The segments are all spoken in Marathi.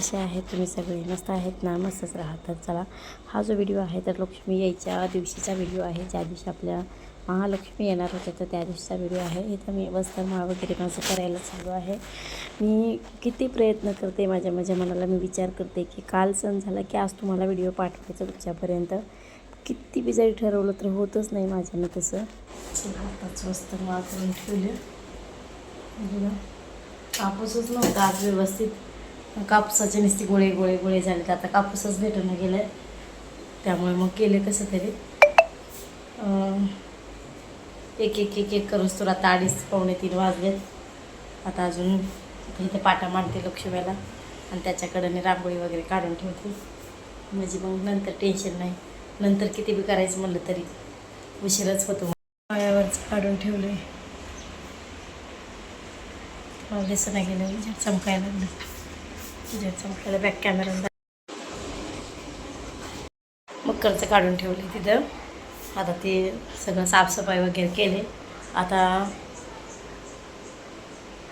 कसे आहेत तुम्ही सगळे? मस्त आहेत ना? मस्तच राहतात. चला हा जो व्हिडिओ आहे तर लक्ष्मी यायच्या दिवशीचा व्हिडिओ आहे. ज्या दिवशी आपल्या महालक्ष्मी येणार होत्या तर त्या दिवशीचा व्हिडिओ आहे. इथं मी वस्त्रमाळ वगैरे माझं करायला चालू आहे. मी किती प्रयत्न करते माझ्या माझ्या मनाला मी विचार करते की काल सण झाला की आज तुम्हाला व्हिडिओ पाठवायचा तुमच्यापर्यंत. किती बी जरी ठरवलं तर होतच नाही माझ्यानं तसं. हाताचं वस्त्र वस्त्रमाळ करून ठेवलं. कापूसच नव्हता आज व्यवस्थित. कापसाचे नुसते गोळे गोळे गोळे झाले तर आता कापूसच भेटून गेलं त्यामुळे मग केले कसं तरी. एक एक एक एक करून तर आता अडीच पावणे तीन वाजलेत. आता अजून इथे पाटा मांडते लक्ष्मीला आणि त्याच्याकडे रांगोळी वगैरे काढून ठेवते. म्हणजे मग नंतर टेन्शन नाही. नंतर किती बी करायचं म्हणलं तरी उशीरच होतो. पायावरच काढून ठेवलं मला दिसत नाही गेलं म्हणजे चमकायला लागलं. ज्याचं चमकायला बॅक कॅमेरा मकरचं काढून ठेवले तिथं. आता ते सगळं साफसफाई वगैरे केले. आता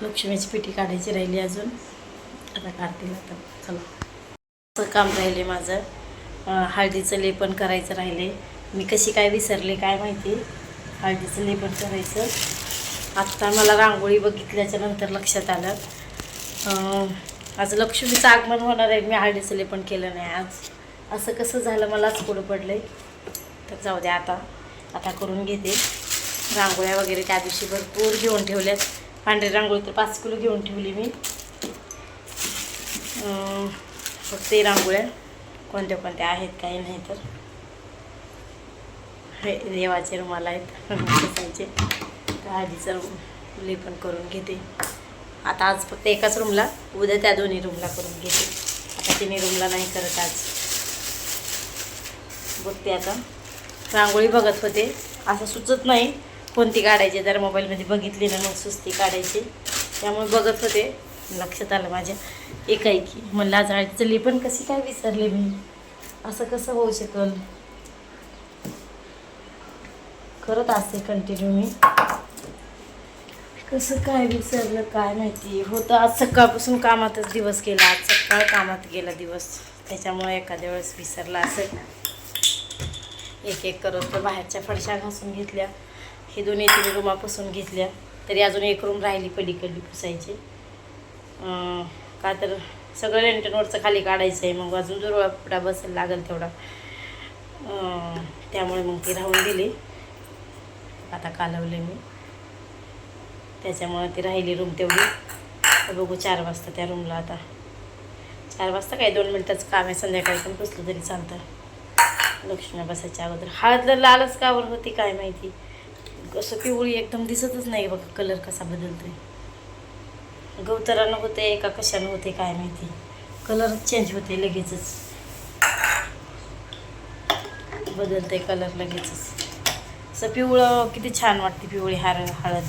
लक्ष्मीची पिठी काढायची राहिली अजून. आता काढतील आता. चला. असं काम राहिले माझं. हळदीचं लेपन करायचं राहिले मी कशी काय विसरले काय माहिती? हळदीचं लेपन करायचं. आत्ता मला रांगोळी बघितल्याच्या नंतर लक्षात आलं. आज लक्ष्मीचं आगमन होणार आहे. मी हळदीचं लेपन केलं नाही आज. असं कसं झालं मलाच पुढं पडलं आहे तर जाऊ द्या आता. आता करून घेते. रांगोळ्या वगैरे त्या दिवशी भरपूर घेऊन ठेवल्यात. पांढरी रांगोळी तर पाच किलो घेऊन ठेवली मी. फक्त ते रांगोळ्या. कोणत्या कोणत्या आहेत काही नाही तर. हे देवाचे रुमाल आहेत. तर आधीचं लेपन करून घेते. आता आज फक्त एकाच रूमला उद्या त्या दोन्ही रूमला करून घेते. आता तिन्ही रूमला नाही करत आज. बघते आता. रांगोळी बघत होते. असं सुचत नाही कोणती काढायची. जर मोबाईलमध्ये बघितली ना मग सुस्ती काढायची. त्यामुळे बघत होते. लक्षात आलं माझ्या एकाएकी. म्हणलं आज अडचली पण कशी काय विसरले मी? असं कसं होऊ शकल? करत असते कंटिन्यू मी. कसं काय विसरलं काय माहिती? होतं आज सकाळपासून कामातच दिवस गेला. आज सकाळ कामात गेला दिवस. त्याच्यामुळे एखाद्या वेळेस विसरला असेल. एक एक करत तर बाहेरच्या फडशा घासून घेतल्या. हे दोन्ही तीन रूमा पुसून घेतल्या. तरी अजून एक रूम राहिली पलीकडली पुसायची. का तर सगळं लेंटनवरचं खाली काढायचं आहे मग अजून जो कपडा बसायला लागेल तेवढा. त्यामुळे मग ती राहून दिली आता कालवले मी. त्याच्यामुळे ती राहिली रूम तेवढी. तर बघू चार वाजता त्या रूमला आता. चार वाजता काय दोन मिनटाचं काम आहे संध्याकाळी पण पुसलं तरी चालतं. लक्ष्मी बसायच्या अगोदर. हळदला लालच कावर होती काय माहिती. असं पिवळी एकदम दिसतच नाही बघा कलर कसा बदलतोय. गवतरानं होते का कशानं होते काय माहिती. कलरच चेंज होते लगेचच. बदलते कलर लगेचच. असं पिवळं किती छान वाटते पिवळी हार हळद.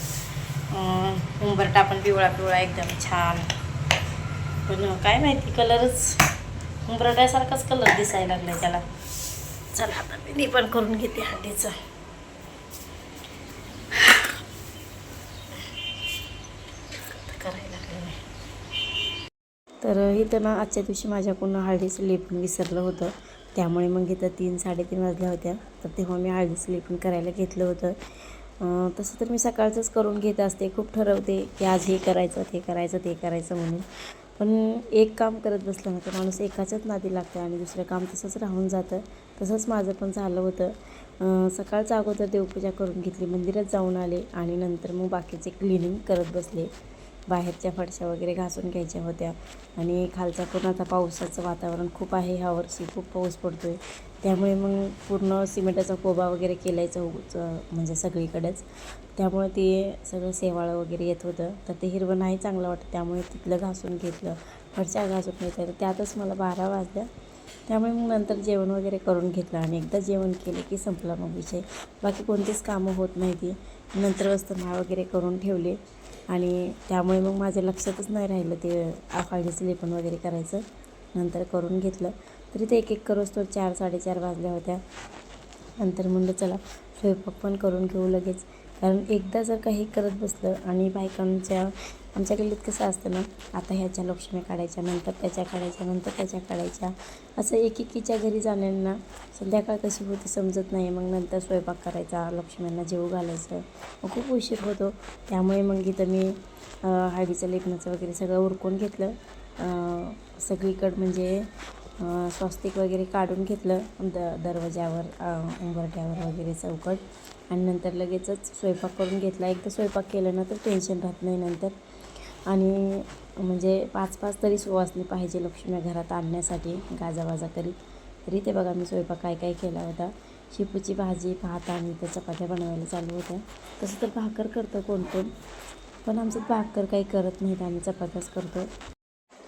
उंबरटा पण पिवळा पिवळा एकदम छान. पण काय माहिती कलरच उंबरट्यासारखाच कलर दिसायला लागलाय त्याला. चला आता मी पण करून घेते हळदीचं. करायला तर इथं ना आजच्या दिवशी माझ्याकडून हळदीचं लेपण विसरलं होतं. त्यामुळे मग इथं तीन साडेतीन वाजल्या होत्या. तर तेव्हा मी हळदीचं लेपण करायला घेतलं होतं. तसं तर मी सकाळचंच करून घेत असते खूप ठरवते की आज हे करायचं ते करायचं ते करायचं म्हणून. पण एक काम करत बसलं ना तर माणूस एकाच्याच नादी लागतं आणि दुसरं काम तसंच राहून जातं. तसंच माझं पण झालं होतं. सकाळचं अगोदर देवपूजा करून घेतली मंदिरात जाऊन आले आणि नंतर मग बाकीचे क्लिनिंग करत बसले. बाहेरच्या फडशा वगैरे घासून घ्यायच्या होत्या. आणि खालचा पूर्ण आता पावसाचं वातावरण खूप आहे ह्या वर्षी खूप पाऊस पडतो आहे त्यामुळे मग पूर्ण सिमेंटाचा कोबा वगैरे केलायचं उच- म्हणजे सगळीकडेच. त्यामुळे ते सगळं शेवाळं वगैरे येत होतं. तर ते हिरवं नाही चांगलं वाटतं त्यामुळे तिथलं घासून घेतलं. फडशा घासून घेतल्या तर त्यातच मला बारा वाजल्या. त्यामुळे मग नंतर जेवण वगैरे करून घेतलं आणि एकदा जेवण केलं की संपला मग विषय. बाकी कोणतीच कामं होत नाही ती. नंतर वस्त्रमाळ वगैरे करून ठेवले. आणि त्यामुळे मग माझ्या लक्षातच नाही राहिलं ते आखाडीचं लेपन वगैरे करायचं. नंतर करून घेतलं. तरी ते एक एक करोस तो चार साडेचार वाजल्या होत्या. नंतर म्हणलं चला स्वयंपाक पण करून घेऊ लगेच. कारण एकदा जर काही करत बसलं आणि बायकांच्या आमच्या गल्लीत कसं असतं ना आता ह्याच्या लक्ष्मी काढायच्या नंतर त्याच्या काढायच्या नंतर त्याच्या काढायच्या. असं एकेकीच्या घरी जाण्यांना संध्याकाळ कशी होती समजत नाही. मग नंतर स्वयंपाक करायचा लक्ष्म्यांना जेवू घालायचं. मग खूप उशीर होतो. त्यामुळे मग इथं मी हळदीचं लेखनाचं वगैरे सगळं उरकून घेतलं. सगळीकडं म्हणजे स्वस्तिक वगैरे काढून घेतलं. द दरवाज्यावर उंबरट्यावर वगैरे चौकट. आणि नंतर लगेचच स्वयंपाक करून घेतला. एकदा स्वयंपाक केलं ना तर टेन्शन राहत नाही नंतर. आणि म्हणजे पाच पाच तरी सुवासनी पाहिजे लक्ष्मी घरात आणण्यासाठी गाजावाजा करीत. तरी ते बघा मी स्वयंपाक काय काय केला होता. शेपूची भाजी भात आणि त्या चपात्या बनवायला चालू होत्या. तसं तर भाकर करतं कोण कोण पण आमचं भाकर काही करत नाहीत. आम्ही चपात्याच करतो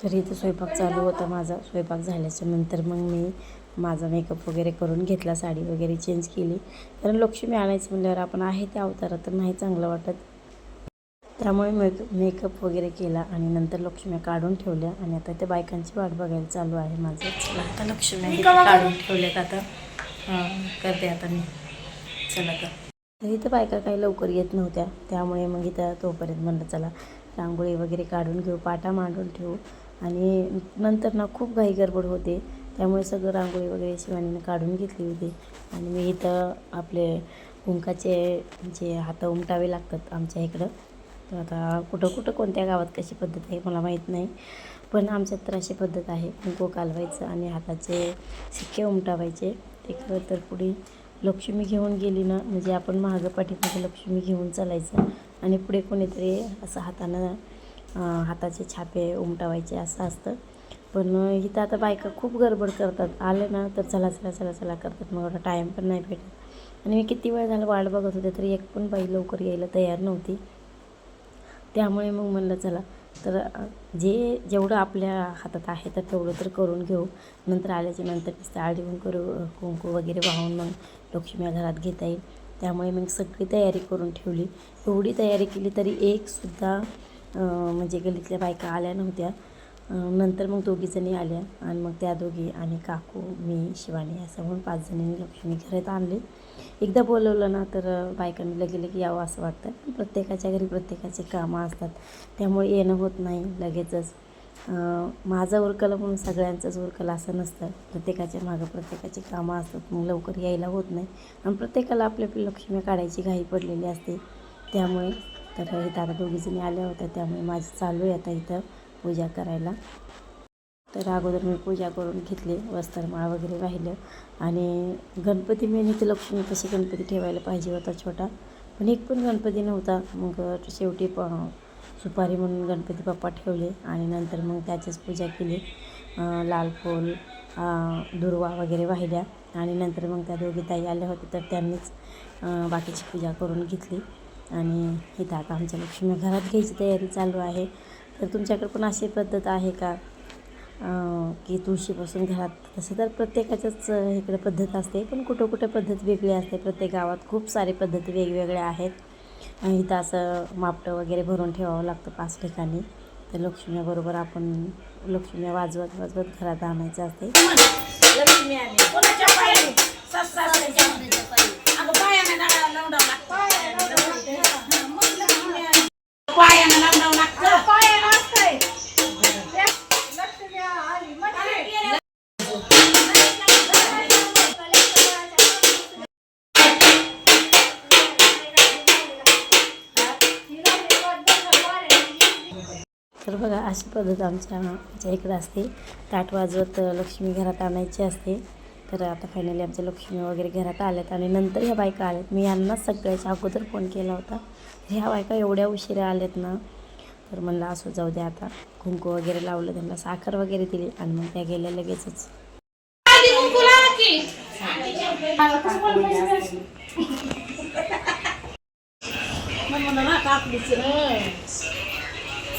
तर इथं स्वयंपाक चालू होता माझा. स्वयंपाक झाल्याच्यानंतर मग मी माझा मेकअप वगैरे करून घेतला साडी वगैरे चेंज केली. कारण लक्ष्मी आणायचं म्हणल्यावर आपण आहे त्या अवतारात तर नाही चांगलं वाटत. त्यामुळे मेक मेकअप वगैरे केला आणि नंतर लक्ष्म्या काढून ठेवल्या आणि आता त्या बायकांची वाट बघायला चालू आहे माझं. चला आता लक्ष्म्या काढून ठेवल्यात आता. करते आता मी. चला तर. तर इथं बायका काही लवकर येत नव्हत्या. त्यामुळे मग इथं तोपर्यंत म्हणलं चला रांगोळी वगैरे काढून घेऊ पाटा मांडून ठेवू. आणि नंतर ना खूप घाई गडबड होते. त्यामुळे सगळं रांगोळी वगैरे शिवानीनं काढून घेतली होती. आणि मी इथं आपले कुंकाचे जे हात उमटावे लागतात आमच्या इकडं तर आता कुठं कुठं कोणत्या गावात कशी पद्धत आहे मला माहीत नाही. पण आमच्यात तर अशी पद्धत आहे कुंकू कालवायचं आणि हाताचे सिक्के उमटावायचे. ते खरं तर पुढे लक्ष्मी घेऊन गेली ना म्हणजे आपण मागं पाठीमागे लक्ष्मी घेऊन चालायचं आणि पुढे कोणीतरी असं हातानं हाताचे छापे उमटावायचे असं असतं. पण इथं आता बायका खूप गडबड करतात. आले ना तर चला चला चला चला करतात. मग एवढा टाईम पण नाही भेटत. आणि मी किती वेळ झालं वाट बघत होते तरी एक पण बाई लवकर यायला तयार नव्हती. त्यामुळे मग म्हणलं चला तर जे जेवढं आपल्या हातात आहे तर तेवढं तर करून घेऊ. नंतर आल्याच्यानंतर साडी करू कुंकू वगैरे वाहून मग लक्ष्मी घरात घेता येईल. त्यामुळे मग सगळी तयारी करून ठेवली. एवढी तयारी केली तरी एकसुद्धा म्हणजे गल्लीतल्या बायका आल्या नव्हत्या. नंतर मग दोघीजणी आल्या आणि मग त्या दोघी आणि काकू मी शिवानी असं म्हणून पाच जणींनी लक्ष्मी घरात आणली. एकदा बोलवलं ना तर बायकांनी लगे लगे यावं असं वाटतं. प्रत्येकाच्या घरी प्रत्येकाचे कामं असतात. त्यामुळे येणं होत नाही लगेचच. माझं उरकलं म्हणून सगळ्यांचंच उरकलं असं नसतं. प्रत्येकाच्या मागं प्रत्येकाची कामं असतात. मग लवकर यायला होत नाही. आणि प्रत्येकाला आपली आपली लक्ष्मी काढायची घाई पडलेली असते. त्यामुळे तर इथं आता दोघीजणी आल्या होत्या. त्यामुळे माझी चालू आहे आता इथं पूजा करायला. तर अगोदर मी पूजा करून घेतली वस्त्रमाळ वगैरे वाहिलं आणि गणपती मेन इथे लक्ष्मी कसे गणपती ठेवायला पाहिजे होता छोटा. पण एक पण गणपती नव्हता. मग शेवटी प सुपारी म्हणून गणपती बाप्पा ठेवले आणि नंतर मग त्याचीच पूजा केली. लाल फूल दुर्वा वगैरे वाहिल्या आणि नंतर मग त्या दोघी ताई आल्या होत्या तर त्यांनीच बाकीची पूजा करून घेतली. आणि इथं आता आमच्या लक्ष्मी घरात घ्यायची तयारी चालू आहे. तर तुमच्याकडे पण अशी पद्धत आहे का? की तुळशीपासून घरात तसं तर प्रत्येकाच्याच इकडे पद्धत असते पण कुठं कुठं पद्धत वेगळी असते. प्रत्येक गावात खूप सारे पद्धती वेगवेगळ्या आहेत. आणि इथं असं मापटं वगैरे भरून ठेवावं लागतं पाच ठिकाणी. तर लक्ष्मीबरोबर आपण लक्ष्मी वाजवत वाजवत घरात आणायचं असते. लक्ष्मी तर बघा अशी पद्धत आमच्या आमच्या इकडं असते. ताट वाजवत लक्ष्मी घरात आणायची असते. तर आता फायनली आमच्या लक्ष्मी वगैरे घरात आल्यात आणि नंतर ह्या बायका आल्यात. मी यांना सगळ्याच्या अगोदर फोन केला होता. ह्या बायका एवढ्या उशिरा आल्यात ना तर म्हणलं असं जाऊ द्या आता. कुंकू वगैरे लावलं त्यांना साखर वगैरे दिली आणि मग त्या गेल्या लगेचच.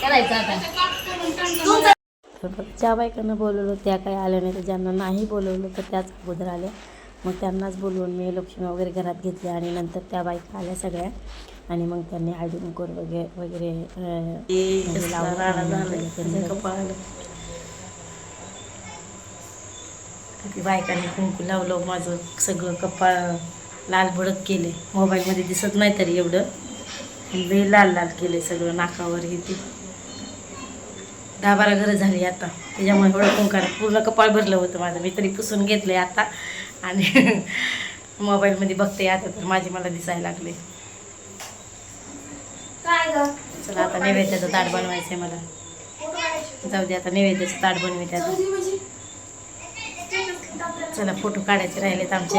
करायचं आता. ज्या बायकांना बोलवलं त्या काही आल्या नाही तर ज्यांना नाही बोलवलं तर त्याच अगोदर आल्या. मग त्यांनाच बोलवून मी लक्ष्मी वगैरे घरात घेतली आणि नंतर त्या बायका आल्या सगळ्या. आणि मग त्यांनी हळदी कुंकूर वगैरे वगैरे म्हणजे बायकांनी कुंकू लावलं माझं सगळं कपाळ लाल भडक केले. मोबाईलमध्ये दिसत नाही तरी एवढं. लाल लाल केले सगळं नाकावर हे ते. दहा बारा घरं झाली आता. त्याच्यामुळे एवढं कुंकार पूर्ण कपाळ भरलं होतं माझं. मी तरी पुसून घेतलं आता. आणि मोबाईलमध्ये बघते आता तर माझी मला दिसायला लागले. चला आता नैवेद्याचं ताट बनवायचं आहे मला. जाऊ दे आता नैवेद्याचं ताट बनवते आता चला फोटो काढायचे राहिलेत आमचे.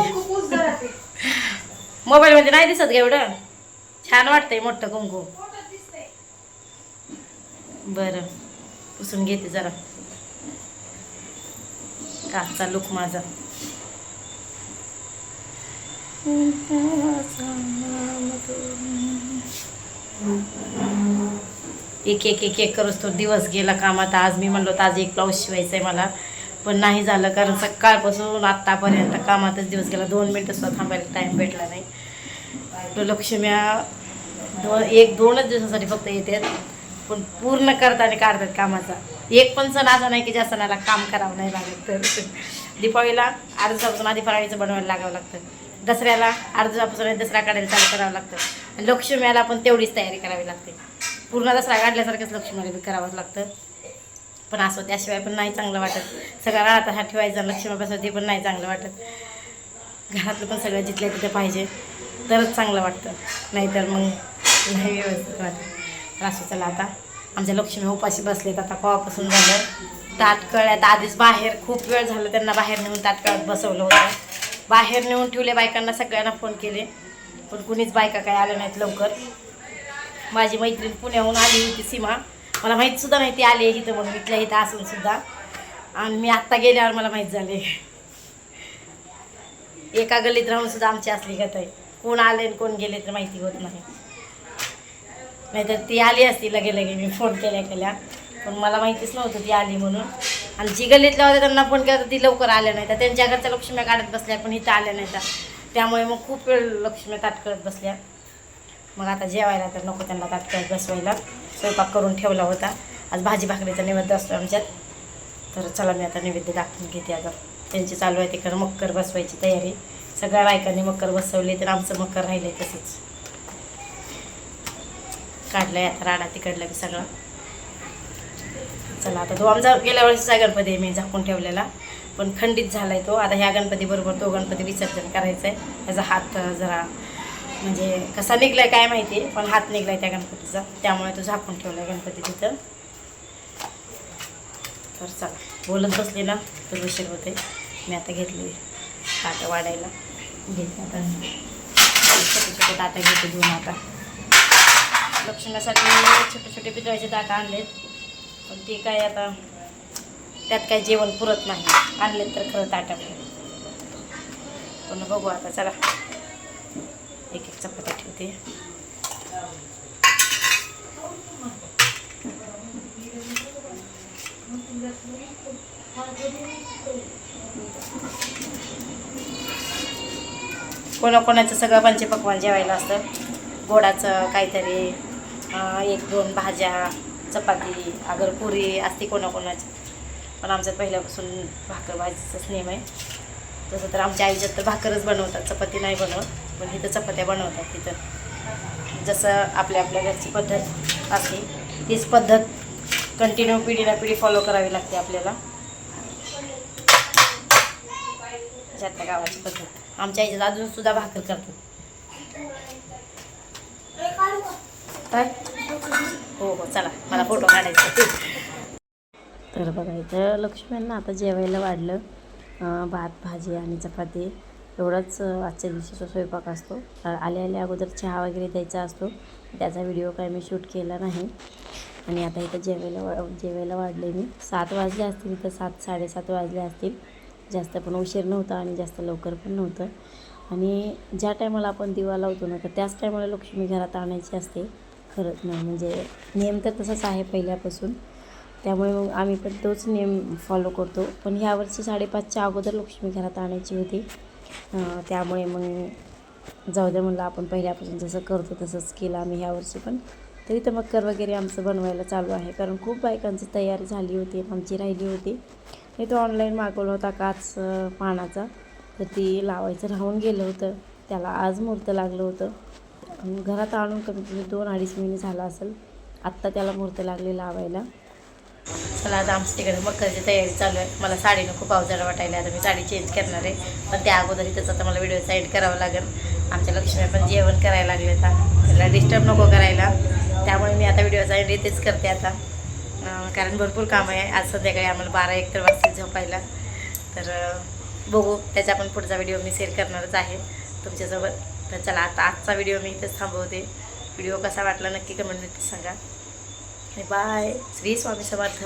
मोबाईलमध्ये नाही दिसत का एवढं. छान वाटतंय मोठं कुंकू. बरं. पुसून घेते जरा. काचा लुक माझा. एक एक एक एक करत तो दिवस गेला कामात. आज मी म्हणलो तर आज एक ब्लाऊज शिवायचा आहे मला. पण नाही झालं कारण सकाळपासून आत्तापर्यंत कामातच दिवस गेला. दोन मिनटं सुद्धा थांबायला टाईम भेटला नाही. तो लक्ष्म्या दोन एक दोनच दिवसासाठी फक्त येते. पण पूर्ण करताना काढतात कामाचा. एक पण सण असा नाही की ज्या सणाला काम करावं नाही लागत. तर दीपावलीला अर्ध आधी फराळीचं बनवायला लागावं लागतं. दसऱ्याला अर्ध दसरा काढायला चालू करावं लागतं. आणि पण तेवढीच तयारी करावी लागते. पूर्ण दसरा काढल्यासारखंच लक्ष्मीला बी करावंच लागतं. पण असं त्याशिवाय पण नाही चांगलं वाटत. सगळा राहता हा ठेवायचा लक्ष्मी बसवत ते पण नाही चांगलं वाटत. घरातलं पण सगळं जिथल्या तिथं पाहिजे. तरच चांगलं वाटतं. नाहीतर मग नाही व्यवस्थित वाटतं. तर असं चला आता. आमच्या लक्ष्मी उपाशी बसलेत आता कवापासून झालं. ताटकळ्यात आधीच बाहेर खूप वेळ झालं त्यांना बाहेर नेऊन ताट बसवलं होतं. बाहेर नेऊन ठेवले बायकांना सगळ्यांना फोन केले. पण कुणीच बायका काय आल्या नाहीत लवकर. माझी मैत्रीण पुण्याहून आली होती सीमा. मला माहीतसुद्धा माहिती नाही ती आली आहे इथं म्हणून इथल्या इथं असूनसुद्धा आणि मी आत्ता गेल्यावर मला माहीत झाले एका गल्लीत राहूनसुद्धा आमची असली गत आहे. कोण आले आणि कोण गेले तर माहिती होत नाही. नाहीतर ती आली असती लगे लगे मी फोन केल्या केल्या. पण मला माहितीच नव्हतं ती आली म्हणून. आणि जी गल्लीतल्या होत्या त्यांना फोन केला तर ती लवकर आल्या नाही तर त्यांच्या घरच्या लक्ष्म्या काढत बसल्या पण इथं आल्या नाही तर त्यामुळे मग खूप वेळ लक्ष्म्या ताटकळत बसल्या. मग आता जेवायला तर नको त्यांना ताटकळत बसवायला. स्वयंपाक करून ठेवला होता. आज भाजी भाकरीचा नैवेद्य असतो आमच्यात. तर चला मी आता नैवेद्य दाखवून घेते आता. त्यांची चालू आहे तिकडं मक्कर बसवायची तयारी. सगळ्या बायकांनी मक्कर बसवले तर आमचं मक्कर राहिले तसंच. काढलंय आता राडा तिकडला बी सगळं. चला आता तो आमचा गेल्या वर्षीचा गणपती आहे मी झाकून ठेवलेला. पण खंडित झाला आहे तो. आता ह्या गणपतीबरोबर तो गणपती विसर्जन करायचा आहे त्याचा हात जरा म्हणजे कसा निघलाय काय माहिती आहे पण हात निघलाय त्या गणपतीचा. त्यामुळे तो झाकून ठेवला गणपती तिथं. तर चला बोलत बसले ना तर उशीर होते मी आता घेतली ताटं वाढायला. घेतली आता. छोटे छोटे ताटं घेते दोन आता. लक्षणासाठी छोटे छोटे पितळाचे ताटं आणलेत. पण ते काय आता त्यात काय जेवण पुरत नाही. आणलेत तर खरं ताटा पण बघू आता चला. एक एक चपात्या ठेवते. कोणाकोणाचं सगळं पंचपक्वान जेवायला असतं. गोडाचं काहीतरी एक दोन भाज्या चपाती अगर पुरी असते कोणाकोणाची. पण आमच्यात पहिल्यापासून भाकर भाजीचाच नियम आहे. तसं तर आमच्या आईच्यात तर भाकरच बनवतात चपाती नाही बनवत. पण इथं चपात्या बनवतात तिथं. जसं आपल्या आपल्या घरची पद्धत असते तीच पद्धत कंटिन्यू पिढीला पिढी फॉलो करावी लागते आपल्याला. ज्या त्या गावाची पद्धत. आमच्या आईच्यात अजून सुद्धा भाकर करतात. काय हो हो चला मला फोटो काढायचा. तर बघा इथं लक्ष्म्यांना आता जेवायला वाढलं. भात भाजी आणि चपाती. एवढाच आजच्या दिवशीचा स्वयंपाक असतो. आल्या आल्या अगोदर चहा वगैरे द्यायचा असतो. त्याचा व्हिडिओ काय मी शूट केला नाही. आणि आता इथं जेवायला वा जेवायला वाढले मी. सात वाजले असतील इथं सात साडेसात वाजले असतील. जास्त पण उशीर नव्हता आणि जास्त लवकर पण नव्हतं. आणि ज्या टायमाला आपण दिवा लावतो ना तर त्याच टायमाला लक्ष्मी घरात आणायची असते. खरंच नाही. म्हणजे नियम तर तसाच आहे पहिल्यापासून. त्यामुळे मग आम्ही पण तोच नियम फॉलो करतो. पण ह्या वर्षी साडेपाचच्या अगोदर लक्ष्मी घरात आणायची होती. त्यामुळे मग जाऊ दे म्हणलं आपण पहिल्यापासून जसं करतो तसंच केलं आम्ही ह्या वर्षी पण. तरी तर वगैरे आमचं बनवायला चालू आहे. कारण खूप बायकांची तयारी झाली होती आमची राहिली होती. मी तो ऑनलाईन मागवला होता काच पानाचा. तर ती लावायचं राहून गेलं होतं. त्याला आज मुहूर्त लागलं होतं. घरात आणून कमीत कमी दोन अडीच महिने झाला असेल आत्ता त्याला मुहूर्त लागले लावायला. मला आता आमच्या तिकडे मकरची तयारी चालू आहे. मला साडी खूप पावसाळा वाटायला आता मी साडी चेंज करणार आहे. पण त्या अगोदर इथंच आता मला व्हिडिओ एंड करावं लागेल. आमच्या लक्ष्मी पण जेवण करायला लागले आता. त्याला डिस्टर्ब नको करायला. त्यामुळे मी आता व्हिडिओचा एंड इथेच करते आता. कारण भरपूर काम आहे. आज संध्याकाळी आम्हाला बारा एक तर झोपायला. तर बघू. त्याचा पण पुढचा व्हिडिओ मी शेअर करणारच आहे. तुमच्यासोबत तर चला आता आजचा व्हिडिओ मी इथेच थांबवते. व्हिडिओ कसा वाटला नक्की कमेंटमध्ये सांगा. आणि बाय श्री स्वामी समर्थ.